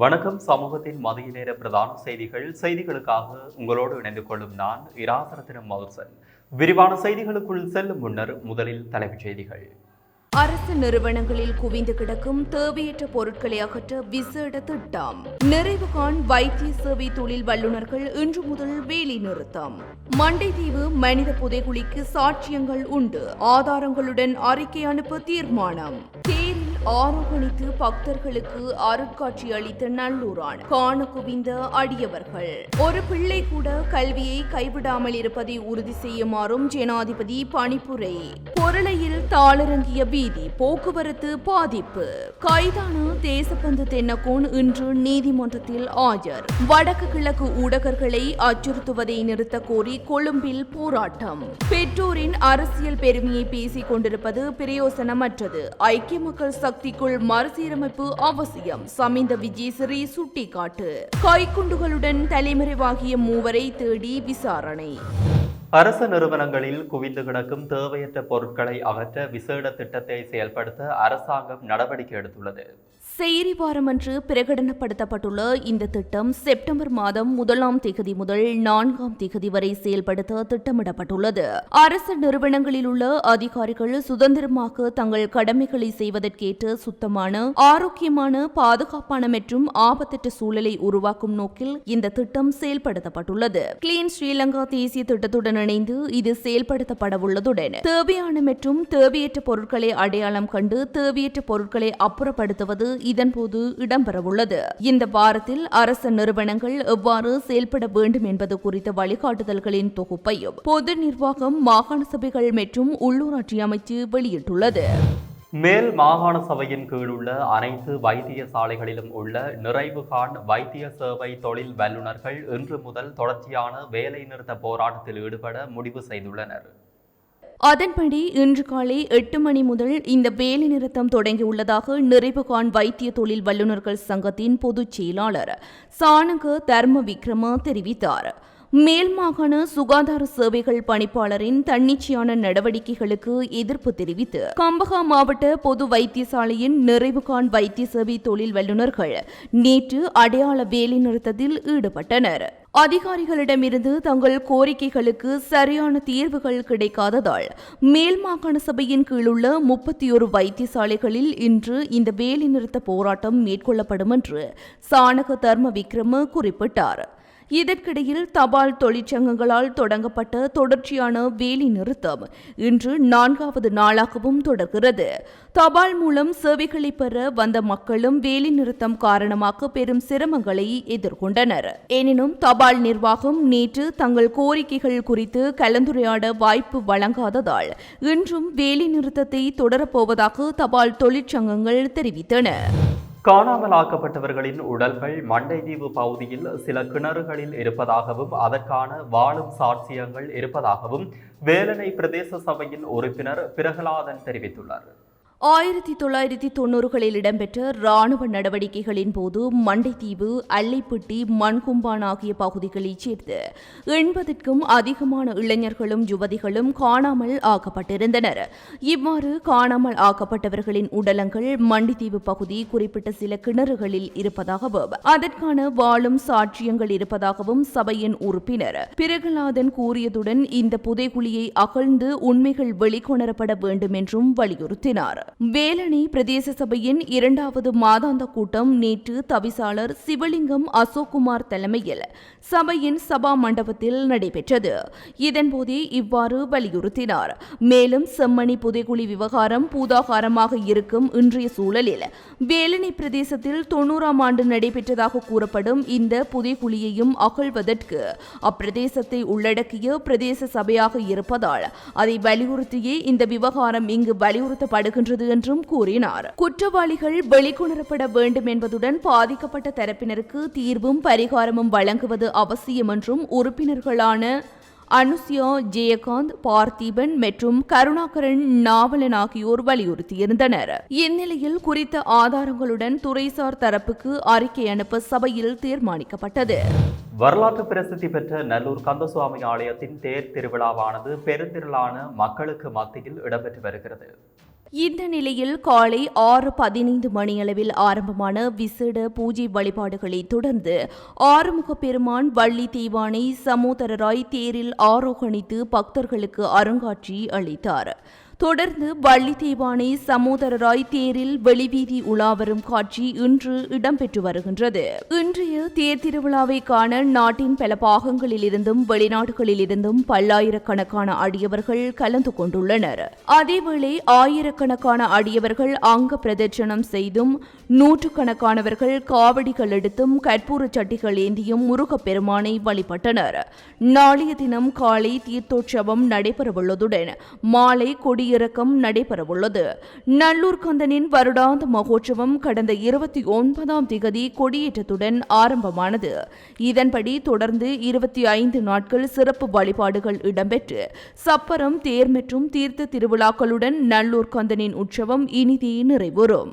வணக்கம். சமூகத்தின் மதிய நேர பிரதான செய்திகள். செய்திகளுக்காக உங்களோடு இணைந்து கொள்ளும் நான் இராசரத்தினம் மதுசன். விரிவான செய்திகளுக்குள் செல்லும் முன்னர் முதலில் தலைப்புச் செய்திகள். அரசு நிறுவனங்களில் குவிந்து கிடக்கும் தேவையற்ற பொருட்களை அகற்ற விசேட திட்டம். நிறைவுகாண் வைத்திய சேவை தொழில் வல்லுநர்கள் இன்று முதல் வேலை நிறுத்தம். மண்டைதீவு மனித புதைகுழிக்கு சாட்சியங்கள் உண்டு. ஆதாரங்களுடன் அறிக்கை அனுப்ப தீர்மானம். தேரில் ஆரோகணித்து பக்தர்களுக்கு அருட்காட்சி அளித்த நல்லூரான் காண குவிந்த அடியவர்கள். ஒரு பிள்ளை கூட கல்வியை கைவிடாமல் இருப்பதை உறுதி செய்யுமாறும் ஜனாதிபதி பணிப்புரை. பொருளையில் தாளிறங்கிய வீதி போக்குவரத்து பாதிப்பு. கைதான தேசப்பந்து தென்னகோன் இன்று நீதிமன்றத்தில் ஆஜர். வடக்கு கிழக்கு ஊடகர்களை அச்சுறுத்துவதை நிறுத்த கோரி கொழும்பில் போராட்டம். பெற்றோரின் அரசியல் பெருமையை பேசிக் கொண்டிருப்பது பிரயோசனமற்றது. ஐக்கிய மக்கள் சக்திக்குள் மறுசீரமைப்பு அவசியம் சமிந்த விஜயசிறி சுட்டிக்காட்டு. கைக்குண்டுகளுடன் தலைமறைவாகிய மூவரை தேடி விசாரணை. அரசு நிறுவனங்களில் குவிந்து கிடக்கும் தேவையற்ற பொருட்களை அகற்ற விசேட திட்டத்தை செயல்படுத்த அரசாங்கம் நடவடிக்கை எடுத்துள்ளது. செய்தி வாரமன்று பிரகடனப்படுத்தப்பட்டுள்ள இந்த திட்டம் செப்டம்பர் மாதம் முதலாம் திகதி முதல் நான்காம் திகதி வரை செயல்படுத்த திட்டமிடப்பட்டுள்ளது. அரசு நிறுவனங்களில் உள்ள அதிகாரிகள் சுதந்திரமாக தங்கள் கடமைகளை செய்வதற்கேற்ற சுத்தமான ஆரோக்கியமான பாதுகாப்பான மற்றும் ஆபத்திட்ட சூழலை உருவாக்கும் நோக்கில் இந்த திட்டம் செயல்படுத்தப்பட்டுள்ளது. கிளீன் ஸ்ரீலங்கா தேசிய திட்டத்துடன் இணைந்து இது செயல்படுத்தப்படவுள்ளதுடன் தேவையான மற்றும் தேவையற்ற பொருட்களை அடையாளம் கண்டு தேவையற்ற பொருட்களை அப்புறப்படுத்துவது இதன்போது இடம்பெறவுள்ளது. இந்த வாரத்தில் அரசு நிறுவனங்கள் எவ்வாறு செயல்பட வேண்டும் என்பது குறித்த வழிகாட்டுதல்களின் தொகுப்பையும் பொது நிர்வாகம் மாகாண சபைகள் மற்றும் உள்ளூராட்சி அமைச்சு வெளியிட்டுள்ளது. மேல் மாகாண சபையின் கீழ் உள்ள அனைத்து வைத்தியசாலைகளிலும் உள்ள நிறைவுகான் வைத்திய சேவை தொழில் வல்லுநர்கள் இன்று முதல் தொடர்ச்சியான வேலை நிறுத்த போராட்டத்தில் ஈடுபட முடிவு செய்துள்ளனர். அதன்படி இன்று காலை எட்டு மணி முதல் இந்த வேலை நிறுத்தம் தொடங்கியுள்ளதாக நிறைவுகான் வைத்திய தொழில் வல்லுநர்கள் சங்கத்தின் பொதுச் செயலாளர் சானக தர்ம விக்ரம தெரிவித்தார். மேல் மாகாண சுகாதார சேவைகள் பணிப்பாளரின் தன்னிச்சையான நடவடிக்கைகளுக்கு எதிர்ப்பு தெரிவித்து கம்பகா மாவட்ட பொது வைத்தியசாலையின் நிறைவுகான் வைத்திய சேவை தொழில் வல்லுநர்கள் நேற்று அடையாள வேலைநிறுத்தத்தில் ஈடுபட்டனர். அதிகாரிகளிடமிருந்து தங்கள் கோரிக்கைகளுக்கு சரியான தீர்வுகள் கிடைக்காததால் மேல் மாகாண சபையின் கீழுள்ள முப்பத்தி ஒரு வைத்தியசாலைகளில் இன்று இந்த வேலைநிறுத்த போராட்டம் மேற்கொள்ளப்படும் என்று சாணக தர்ம விக்ரம குறிப்பிட்டார். இதற்கிடையில் தபால் தொழிற்சங்கங்களால் தொடங்கப்பட்ட தொடர்ச்சியான வேலை நிறுத்தம் இன்று நான்காவது நாளாகவும் தொடர்கிறது. தபால் மூலம் சேவைகளை பெற வந்த மக்களும் வேலை நிறுத்தம் காரணமாக பெரும் சிரமங்களை எதிர்கொண்டனர். எனினும் தபால் நிர்வாகம் நேற்று தங்கள் கோரிக்கைகள் குறித்து கலந்துரையாட வாய்ப்பு வழங்காததால் இன்றும் வேலை நிறுத்தத்தை தொடரப்போவதாக தபால் தொழிற்சங்கங்கள் தெரிவித்தன. காணாமல் ஆக்கப்பட்டவர்களின் உடல்கள் மண்டைதீவு பகுதியில் சில கிணறுகளில் இருப்பதாகவும் அதற்கான வாழும் சாட்சியங்கள் இருப்பதாகவும் வேலனை பிரதேச சபையின் உறுப்பினர் பிரகலாதன் தெரிவித்துள்ளார். ஆயிரத்தி தொள்ளாயிரத்தி தொன்னூறுகளில் இடம்பெற்ற ராணுவ நடவடிக்கைகளின் போது மண்டைத்தீவு அல்லைப்பட்டி மண்கும்பான் ஆகிய பகுதிகளைச் சேர்ந்து எண்பதற்கும் அதிகமான இளைஞர்களும் யுவதிகளும் காணாமல் ஆக்கப்பட்டிருந்தனர். இவ்வாறு காணாமல் ஆக்கப்பட்டவர்களின் உடலங்கள் மண்டித்தீவு பகுதி குறிப்பிட்ட சில கிணறுகளில் இருப்பதாகவும் அதற்கான வாழும் சாட்சியங்கள் இருப்பதாகவும் சபையின் உறுப்பினர் பிரகலாதன் கூறியதுடன் இந்த புதைகுழியை அகழ்ந்து உண்மைகள் வெளிக்கொணரப்பட வேண்டும் என்றும் வலியுறுத்தினார். வேலணை பிரதேச சபையின் இரண்டாவது மாதாந்த கூட்டம் நேற்று தவிசாளர் சிவலிங்கம் அசோக்குமார் தலைமையில் சபையின் சபா மண்டபத்தில் நடைபெற்றது. இதன்போதே இவ்வாறு வலியுறுத்தினார். மேலும் செம்மணி புதைகுழி விவகாரம் பூதாகாரமாக இருக்கும் இன்றைய சூழலில் வேலணை பிரதேசத்தில் தொன்னூறாம் ஆண்டு நடைபெற்றதாக கூறப்படும் இந்த புதைகுழியையும் அகழ்வதற்கு அப்பிரதேசத்தை உள்ளடக்கிய பிரதேச சபையாக இருப்பதால் அதை வலியுறுத்தியே இந்த விவகாரம் இங்கு வலியுறுத்தப்படுகின்றது என்றும் கூறினார். குற்றவாளிகள் வெளிக்கொணரப்பட வேண்டும் என்பதுடன் பாதிக்கப்பட்ட தரப்பினருக்கு தீர்வும் பரிகாரமும் வழங்குவது அவசியம் என்றும் உறுப்பினர்களான அனுசியா ஜெயகாந்த் பார்த்தீபன் மற்றும் கருணாகரன் நாவலன் ஆகியோர் வலியுறுத்தியிருந்தனர். இந்நிலையில் குறித்த ஆதாரங்களுடன் துறைசார் தரப்புக்கு அறிக்கை அனுப்ப சபையில் தீர்மானிக்கப்பட்டது. வரலாற்று பிரசித்தி பெற்ற நல்லூர் கந்தசுவாமி ஆலயத்தின் தேர் திருவிழாவானது பெருந்திரளான மக்களுக்கு மத்தியில் இடம்பெற்று வருகிறது. இந்த நிலையில் காலை ஆறு பதினைந்து மணியளவில் ஆரம்பமான விசேட பூஜை வழிபாடுகளை தொடர்ந்து ஆறுமுக பெருமான் வள்ளி தீவானை சமோதரராய் தேரில் ஆரோகணித்து பக்தர்களுக்கு அருங்காட்சி அளித்தார். தொடர்ந்து வள்ளி தேவானை சமோதரராய் தேரில் வெளிவீதி உலாவரும் காட்சி இன்று இடம்பெற்று வருகின்றது. இன்றைய தேர் திருவிழாவை காண நாட்டின் பல பாகங்களிலிருந்தும் வெளிநாடுகளிலிருந்தும் பல்லாயிரக்கணக்கான அடியவர்கள் கலந்து கொண்டுள்ளனர். அதேவேளை ஆயிரக்கணக்கான அடியவர்கள் அங்க பிரதட்சணம் செய்தும் நூற்றுக்கணக்கானவர்கள் காவடிகள் எடுத்தும் கற்பூர சட்டிகள் ஏந்தியும் முருகப்பெருமானை வழிபட்டனர். நாளைய தினம் காலை தீர்த்தோற்சவம் நடைபெறவுள்ளதுடன் மாலை குடியிறக்கம் நடைபெறவுள்ளது. நல்லூர் கந்தனின் வருடாந்த மகோற்சவம் கடந்த இருபத்தி ஒன்பதாம் திகதி கொடியேற்றத்துடன் ஆரம்பமானது. இதன்படி தொடர்ந்து இருபத்தி ஐந்து நாட்கள் சிறப்பு வழிபாடுகள் இடம்பெற்று சப்பரம் தேர் மற்றும் தீர்த்த திருவிழாக்களுடன் நல்லூர் கந்தனின் உற்சவம் இனிதே நிறைவுறும்.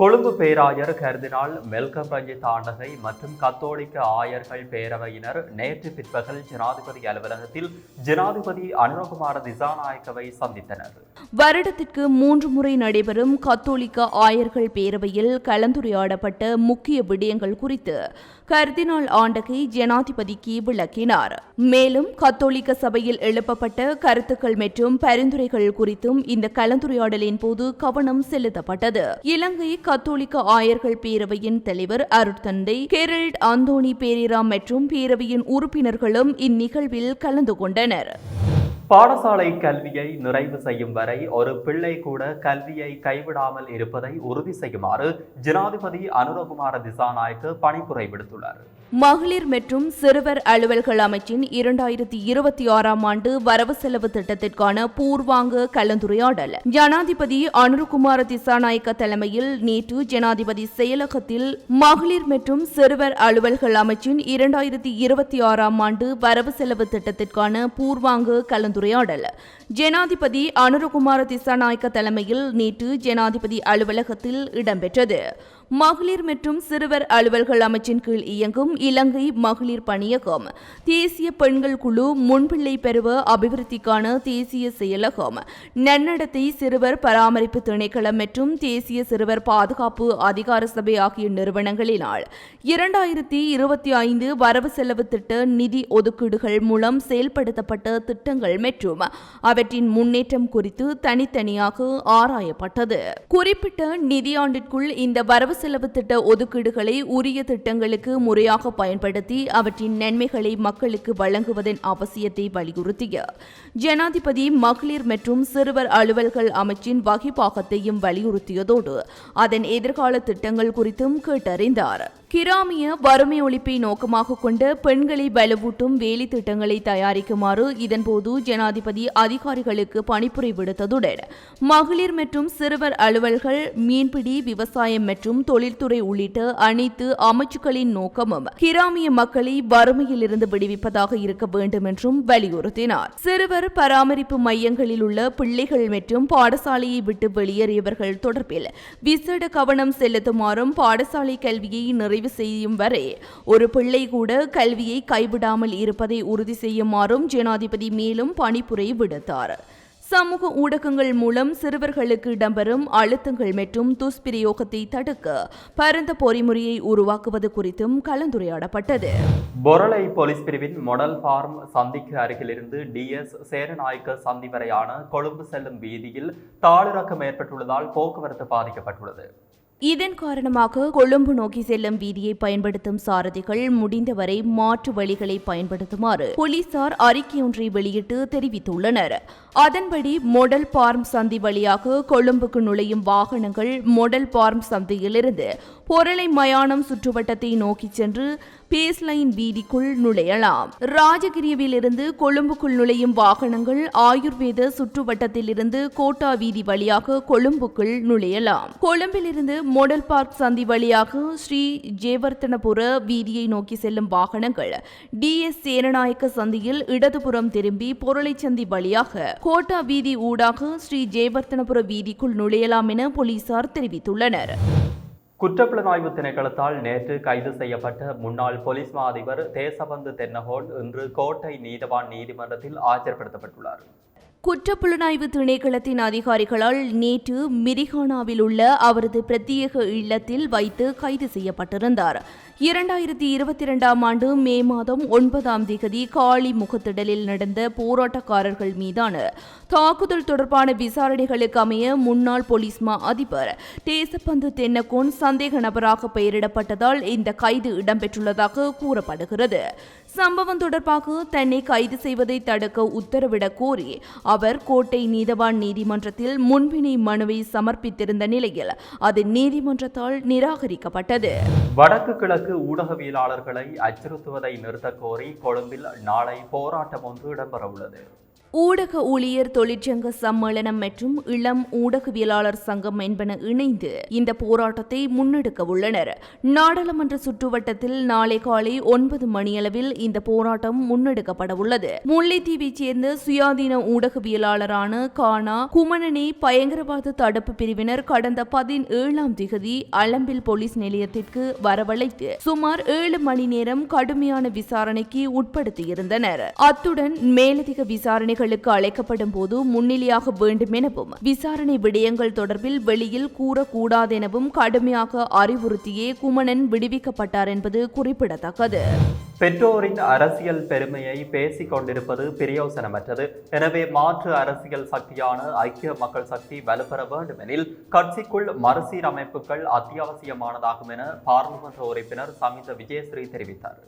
Colombo பேராயர் கர்தினால் மெல்கம் ரஞ்சித் ஆண்டகை மற்றும் கத்தோலிக்க ஆயர்கள் பேரவையினர் நேற்று பிற்பகல் ஜனாதிபதி அலுவலகத்தில் ஜனாதிபதி அனுரகுமார திசாநாயக்கவை சந்தித்தனர். வருடத்திற்கு மூன்று முறை நடைபெறும் கத்தோலிக்க ஆயர்கள் பேரவையில் கலந்துரையாடப்பட்ட முக்கிய விடயங்கள் குறித்து கர்தினால் ஆண்டகை ஜனாதிபதிக்கு விளக்கினார் மேலும் கத்தோலிக்க சபையில் எழுப்பப்பட்ட கருத்துக்கள் மற்றும் பரிந்துரைகள் குறித்தும் இந்த கலந்துரையாடலின் போது கவனம் செலுத்தப்பட்டது. இலங்கை கத்தோலிக்க ஆயர்கள் பேரவையின் தலைவர் அருட்தந்தை கெரல்ட் அந்தோனி பேரிராம் மற்றும் பேரவையின் உறுப்பினர்களும் இந்நிகழ்வில் கலந்து கொண்டனர். பாடசாலை கல்வியை நிறைவு செய்யும் வரை ஒரு பிள்ளை கூட கல்வியை கைவிடாமல் இருப்பதை உறுதி செய்யுமாறு ஜனாதிபதி அனுரகுமார திசாநாயக்கு பணிப்புரை விடுத்துள்ளார். மகளிர் மற்றும் சிறுவர் அலுவல்கள் அமைச்சின் இரண்டாயிரத்தி இருபத்தி ஆறாம் ஆண்டு வரவு செலவு திட்டத்திற்கான பூர்வாங்க கலந்துரையாடல். ஜனாதிபதி அனுருகுமார திசாநாயக்க தலைமையில் நேற்று ஜனாதிபதி செயலகத்தில் மகளிர் மற்றும் சிறுவர் அலுவல்கள் அமைச்சின் இரண்டாயிரத்தி இருபத்தி ஆறாம் ஆண்டு வரவு செலவு திட்டத்திற்கான பூர்வாங்க கலந்துரையாடல். ஜனாதிபதி அனுரகுமார திசாநாயக்க தலைமையில் நேற்று ஜனாதிபதி அலுவலகத்தில் இடம்பெற்றது. மகளிர் மற்றும் சிறுவர் அலுவல்கள் அமைச்சின் கீழ் இயங்கும் இலங்கை மகளிர் பணியகம். தேசிய பெண்கள் குழு முன்பிள்ளை பருவ அபிவிருத்திக்கான தேசிய செயலகம். நன்னடத்தை சிறுவர் பராமரிப்பு திணைக்களம் மற்றும் தேசிய சிறுவர் பாதுகாப்பு அதிகார சபை ஆகிய நிறுவனங்களினால் இரண்டாயிரத்தி இருபத்தி ஐந்து வரவு செலவு திட்ட நிதி ஒதுக்கீடுகள் மூலம் செயல்படுத்தப்பட்ட திட்டங்கள் மற்றும் அவற்றின் முன்னேற்றம் குறித்து தனித்தனியாக ஆராயப்பட்டது. குறிப்பிட்ட நிதியாண்டிற்குள் இந்த வரவு செலவு திட்ட ஒதுக்கீடுகளை உரிய திட்டங்களுக்கு முறையாக பயன்படுத்தி அவற்றின் நன்மைகளை மக்களுக்கு வழங்குவதன் அவசியத்தை வலியுறுத்திய ஜனாதிபதி மகளிர் மற்றும் சிறுவர் அலுவல்கள் அமைச்சின் வகிப்பாகத்தையும் வலியுறுத்தியதோடு அதன் எதிர்கால திட்டங்கள் குறித்தும் கேட்டறிந்தார். கிராமிய வறுமை ஒழிப்பை நோக்கமாக கொண்ட பெண்களை வலுவூட்டும் வேலை திட்டங்களை தயாரிக்குமாறு இதன்போது ஜனாதிபதி அதிகாரிகளுக்கு பணிப்புரை விடுத்ததுடன் மகளிர் மற்றும் சிறுவர் அலுவல்கள் மீன்பிடி விவசாயம் மற்றும் தொழில்துறை உள்ளிட்ட அனைத்து அமைச்சுக்களின் நோக்கமும் கிராமிய மக்களை வறுமையிலிருந்து விடுவிப்பதாக இருக்க வேண்டும் என்றும் வலியுறுத்தினார். சிறுவர் பராமரிப்பு மையங்களில் உள்ள பிள்ளைகள் மற்றும் பாடசாலையை விட்டு வெளியேறியவர்கள் தொடர்பில் விசேட கவனம் செலுத்துமாறும் பாடசாலை கல்வியை நிறைவு செய்யும் வரை ஒரு பிள்ளை கூட கல்வியை கைவிடாமல் இருப்பதை உறுதி செய்யுமாறும் ஜனாதிபதி மேலும் பணிப்புரை விடுத்தார். சமூக ஊடகங்கள் மூலம் சிறுவர்களுக்கு இடம்பெறும் அழுத்தங்கள் மற்றும் துஷ்பிரயோகத்தை தடுக்க பரந்த பொறிமுறையை உருவாக்குவது குறித்தும் கலந்துரையாடப்பட்டது. பொரளை போலீஸ் பிரிவின் மொடல் ஃபார்ம் சந்திக்கு அருகிலிருந்து டிஎஸ் சேரநாயக்க சந்தி வரையான கொழும்பு செல்லும் வீதியில் தாளிறக்கம் ஏற்பட்டுள்ளதால் போக்குவரத்து பாதிக்கப்பட்டுள்ளது. இதன் காரணமாக கொழும்பு நோக்கி செல்லும் வீதியை பயன்படுத்தும் சாரதிகள் முடிந்தவரை மாற்று வழிகளை பயன்படுத்துமாறு போலீசார் அறிக்கையொன்றை வெளியிட்டு தெரிவித்துள்ளனர். அதன்படி மொடல் பார்ம் சந்தி வழியாக கொழும்புக்கு நுழையும் வாகனங்கள் மொடல் பார்ம் சந்தியிலிருந்து பொருளை மயானம் சுற்றுவட்டத்தை நோக்கிச் சென்று பேஸ்லைன் வீதிக்குள் நுழையலாம். ராஜகிரியவிலிருந்து கொழும்புக்குள் நுழையும் வாகனங்கள் ஆயுர்வேத சுற்றுவட்டத்திலிருந்து கோட்டா வீதி வழியாக கொழும்புக்குள் நுழையலாம். கொழும்பிலிருந்து மோடல் பார்க் சந்தி வழியாக ஸ்ரீ ஜேவர்த்தனபுர வீதியை நோக்கி செல்லும் வாகனங்கள் டிஎஸ் சேரநாயக்க சந்தியில் இடதுபுறம் திரும்பி பொருளை சந்தி வழியாக கோட்டா வீதி ஊடாக ஸ்ரீ ஜெயவர்த்தனபுர வீதிக்குள் நுழையலாம் என போலீசார் தெரிவித்துள்ளனர். குற்றப்புலனாய்வு திணைக்களத்தால் நேற்று கைது செய்யப்பட்ட முன்னாள் போலீஸ் மா அதிபர் தேசபந்து தென்னகோன் இன்று கோட்டை நீதவான் நீதிமன்றத்தில் ஆஜர்படுத்தப்பட்டுள்ளார். குற்றப்புலனாய்வு திணைக்களத்தின் அதிகாரிகளால் நேற்று மிரிகானாவில் உள்ள அவரது பிரத்யேக இல்லத்தில் வைத்து கைது செய்யப்பட்டிருந்தார். இரண்டாயிரத்தி இருபத்தி இரண்டாம் ஆண்டு மே மாதம் ஒன்பதாம் திகதி காளி முகத்திடலில் நடந்த போராட்டக்காரர்கள் மீதான தாக்குதல் தொடர்பான விசாரணைகளுக்கு அமைய முன்னாள் போலீஸ் மா அதிபர் தேசப்பந்து தென்னகோன் சந்தேக நபராக பெயரிடப்பட்டதால் இந்த கைது இடம்பெற்றுள்ளதாக கூறப்படுகிறது. சம்பவம் தொடர்பாக தன்னை கைது செய்வதை தடுக்க உத்தரவிடக் கோரி அவர் கோட்டை நீதவான் நீதிமன்றத்தில் முன்பினை மனுவை சமர்ப்பித்திருந்த நிலையில் அது நீதிமன்றத்தால் நிராகரிக்கப்பட்டது. வடக்கு கிழக்கு ஊடகவியலாளர்களை அச்சுறுத்துவதை நிறுத்தக் கோரி கொழும்பில் நாளை போராட்டம் ஒன்று இடம்பெறவுள்ளது. ஊடக ஊழியர் தொழிற்சங்க சம்மேளனம் மற்றும் இளம் ஊடகவியலாளர் சங்கம் என்பன இணைந்து இந்த போராட்டத்தை முன்னெடுக்க உள்ளனர். நாடாளுமன்ற சுற்றுவட்டத்தில் நாளை காலை ஒன்பது மணியளவில் இந்த போராட்டம் முன்னெடுக்கப்பட உள்ளது. முல்லைத்தீவைச் சேர்ந்த சுயாதீன ஊடகவியலாளரான கானா குமணனை பயங்கரவாத தடுப்பு பிரிவினர் கடந்த பதினேழாம் திகதி அலம்பில் போலீஸ் நிலையத்திற்கு வரவழைத்து சுமார் ஏழு மணி நேரம் கடுமையான விசாரணைக்கு உட்படுத்தியிருந்தனர். அத்துடன் மேலதிக விசாரணை விசாரணைகளுக்கு அழைக்கப்படும் போது முன்னிலையாக வேண்டும் எனவும் விசாரணை விடயங்கள் தொடர்பில் வெளியில் கூறக்கூடாதெனவும் கடுமையாக அறிவுறுத்தியே குமணன் விடுவிக்கப்பட்டார் என்பது குறிப்பிடத்தக்கது. பெற்றோரின் அரசியல் பெருமையை பேசிக் கொண்டிருப்பது பிரயோசனமற்றது. எனவே மாற்று அரசியல் சக்தியான ஐக்கிய மக்கள் சக்தி வலுப்பெற வேண்டுமெனில் கட்சிக்குள் மறுசீரமைப்புகள் அத்தியாவசியமானதாகும் என பாராளுமன்ற உறுப்பினர் சமித விஜயஸ்ரீ தெரிவித்தார்.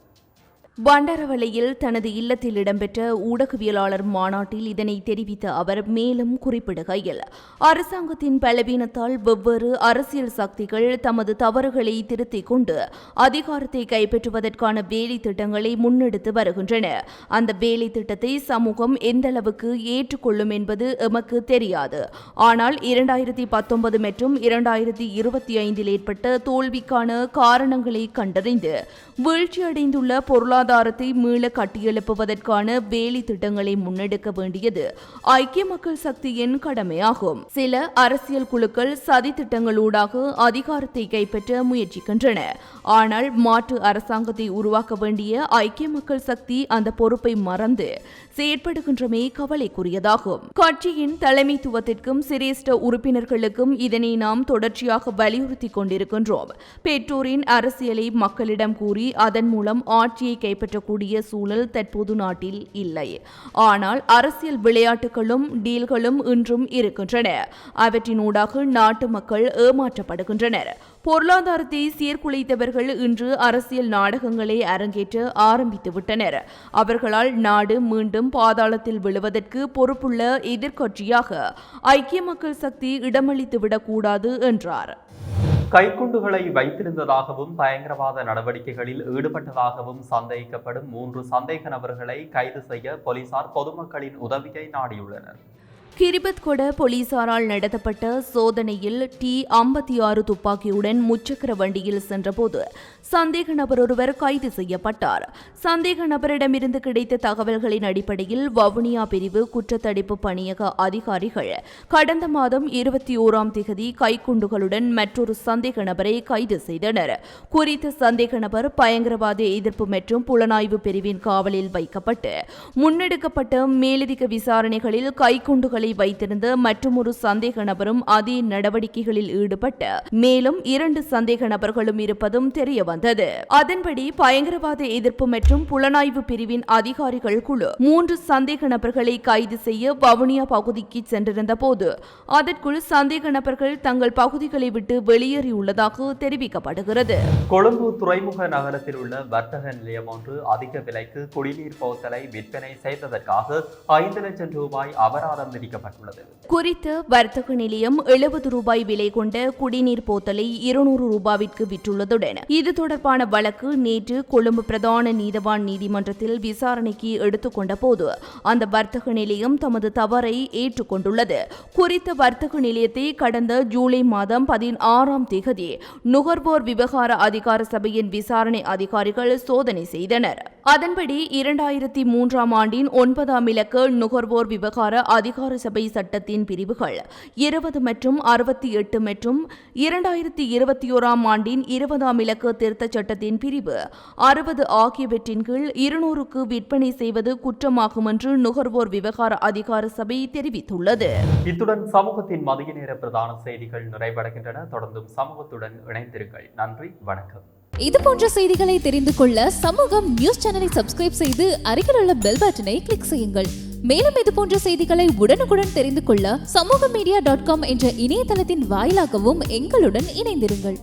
பண்டாரவளையில் தனது இல்லத்தில் இடம்பெற்ற ஊடகவியலாளர் மாநாட்டில் இதனை தெரிவித்த அவர் மேலும் குறிப்பிடுகையில் அரசாங்கத்தின் பலவீனத்தால் வெவ்வேறு அரசியல் சக்திகள் தமது தவறுகளை திருத்திக் கொண்டு அதிகாரத்தை கைப்பற்றுவதற்கான வேலை திட்டங்களை முன்னெடுத்து வருகின்றன. அந்த வேலை திட்டத்தை சமூகம் எந்தளவுக்கு ஏற்றுக்கொள்ளும் என்பது எமக்கு தெரியாது. ஆனால் இரண்டாயிரத்தி பத்தொன்பது மற்றும் இரண்டாயிரத்தி இருபத்தி ஐந்தில் ஏற்பட்ட தோல்விக்கான காரணங்களை கண்டறிந்து வீழ்ச்சியடைந்துள்ள பொருளாதார பொருளாதாரத்தை மீள கட்டியெழுப்புவதற்கான வேலை திட்டங்களை முன்னெடுக்க வேண்டியது ஐக்கிய மக்கள் சக்தியின் கடமையாகும். சில அரசியல் குழுக்கள் சதி திட்டங்களூடாக அதிகாரத்தை கைப்பற்ற முயற்சிக்கின்றன. ஆனால் மாற்று அரசாங்கத்தை உருவாக்க வேண்டிய ஐக்கிய மக்கள் சக்தி அந்த பொறுப்பை மறந்து செயற்படுகின்றமே கவலைக்குரியதாகும். கட்சியின் தலைமைத்துவத்திற்கும் சிரேஷ்ட உறுப்பினர்களுக்கும் இதனை நாம் தொடர்ச்சியாக வலியுறுத்தி கொண்டிருக்கின்றோம். பெற்றோரின் அரசியலை மக்களிடம் கூறி அதன் மூலம் ஆட்சியை கைப்பற்றக்கூடிய சூழல் தற்போது நாட்டில் இல்லை. ஆனால் அரசியல் விளையாட்டுகளும் டீல்களும் இன்றும் இருக்கின்றன. அவற்றினூடாக நாட்டு மக்கள் ஏமாற்றப்படுகின்றனர். பொருளாதாரத்தை சீர்குலைத்தவர்கள் இன்று அரசியல் நாடகங்களை அரங்கேற்ற ஆரம்பித்துவிட்டனர். அவர்களால் நாடு மீண்டும் பாதாளத்தில் விழுவதற்கு பொறுப்புள்ள எதிர்க்கட்சியாக ஐக்கிய மக்கள் சக்தி இடமளித்துவிடக்கூடாது என்றார். கைக்குண்டுகளை வைத்திருந்ததாகவும் பயங்கரவாத நடவடிக்கைகளில் ஈடுபட்டதாகவும் சந்தேகிக்கப்படும் மூன்று சந்தேக நபர்களை கைது செய்ய போலீசார் பொதுமக்களின் உதவியை நாடியுள்ளனர். கிரிபத் கொட போலீசாரால் நடத்தப்பட்ட சோதனையில் டி ஐம்பத்தி ஆறு துப்பாக்கியுடன் முச்சக்கர வண்டியில் சென்றபோது சந்தேக நபர் ஒருவர் கைது செய்யப்பட்டார். சந்தேக நபரிடமிருந்து கிடைத்த தகவல்களின் அடிப்படையில் வவுனியா பிரிவு குற்றத்தடுப்பு பணியக அதிகாரிகள் கடந்த மாதம் இருபத்தி ஓராம் திகதி கைக்குண்டுகளுடன் மற்றொரு சந்தேக நபரை கைது செய்தனர். குறித்த சந்தேக நபர் பயங்கரவாத எதிர்ப்பு மற்றும் புலனாய்வு பிரிவின் காவலில் வைக்கப்பட்டு முன்னெடுக்கப்பட்ட மேலதிக விசாரணைகளில் கைக்குண்டுகளை வைத்திருந்த மற்றொரு சந்தேக நபரும் அதே நடவடிக்கைகளில் ஈடுபட்டு மேலும் இரண்டு சந்தேக நபர்களும் இருப்பதும் தெரியவர் வந்தது. அதன்படி பயங்கரவாத எதிர்ப்பு மற்றும் புலனாய்வு பிரிவின் அதிகாரிகள் குழு மூன்று சந்தேக நபர்களை கைது செய்ய வவுனியா பகுதிக்கு சென்றிருந்த போது அதற்குள் சந்தேக நபர்கள் தங்கள் பகுதிகளை விட்டு வெளியேறியுள்ளதாக தெரிவிக்கப்படுகிறது. கொழும்பு துறைமுக நகரத்தில் உள்ள வர்த்தக நிலையம் ஒன்று அதிக விலைக்கு குடிநீர் போத்தலை விற்பனை செய்ததற்காக ஐந்து லட்சம் ரூபாய் அபராதம் விதிக்க தெரிவிக்கப்பட்டுள்ளது குறித்த வர்த்தக நிலையம் எழுபது ரூபாய் விலை கொண்ட குடிநீர் போத்தலை இருநூறு ரூபாவிற்கு விற்றுள்ளதுடன் இது தொடர்பான வழக்கு நேற்று கொழும்பு பிரதான நீதவான் நீதிமன்றத்தில் விசாரணைக்கு எடுத்துக்கொண்ட போது அந்த வர்த்தக நிலையம் தமது தவறை ஏற்றுக்கொண்டுள்ளது. குறித்த வர்த்தக நிலையத்தை கடந்த ஜூலை மாதம் பதினாறாம் தேதி நுகர்வோர் விவகார அதிகார சபையின் விசாரணை அதிகாரிகள் சோதனை செய்தனர். அதன்படி இரண்டாயிரத்தி மூன்றாம் ஆண்டின் ஒன்பதாம் இலக்க நுகர்வோர் விவகார அதிகார சபை சட்டத்தின் பிரிவுகள் இருபது மற்றும் அறுபத்தி எட்டு மற்றும் இரண்டாயிரத்தி இருபத்தி ஓராம் ஆண்டின் இருபதாம் இலக்க திருத்தச் சட்டத்தின் பிரிவு. அறுபது ஆகியவற்றின் கீழ் இருநூறுக்கு விற்பனை செய்வது குற்றமாகும் என்று நுகர்வோர் விவகார அதிகார சபை தெரிவித்துள்ளது. இத்துடன் சமூகத்தின் மதிய நேர பிரதான செய்திகள் நிறைவடைகின்றன. தொடர்ந்தும் சமூகத்துடன் இணைந்திருங்கள். நன்றி வணக்கம். இது போன்ற செய்திகளை தெரிந்து கொள்ள சமூகம் நியூஸ் சேனலை சப்ஸ்கிரைப் செய்து அருகில் உள்ள பெல் பட்டனை கிளிக் செய்யுங்கள். மேலும் இது போன்ற செய்திகளை உடனுக்குடன் தெரிந்து கொள்ள சமூக மீடியா டாட் காம் என்ற இணையதளத்தின் வாயிலாகவும் எங்களுடன் இணைந்திருங்கள்.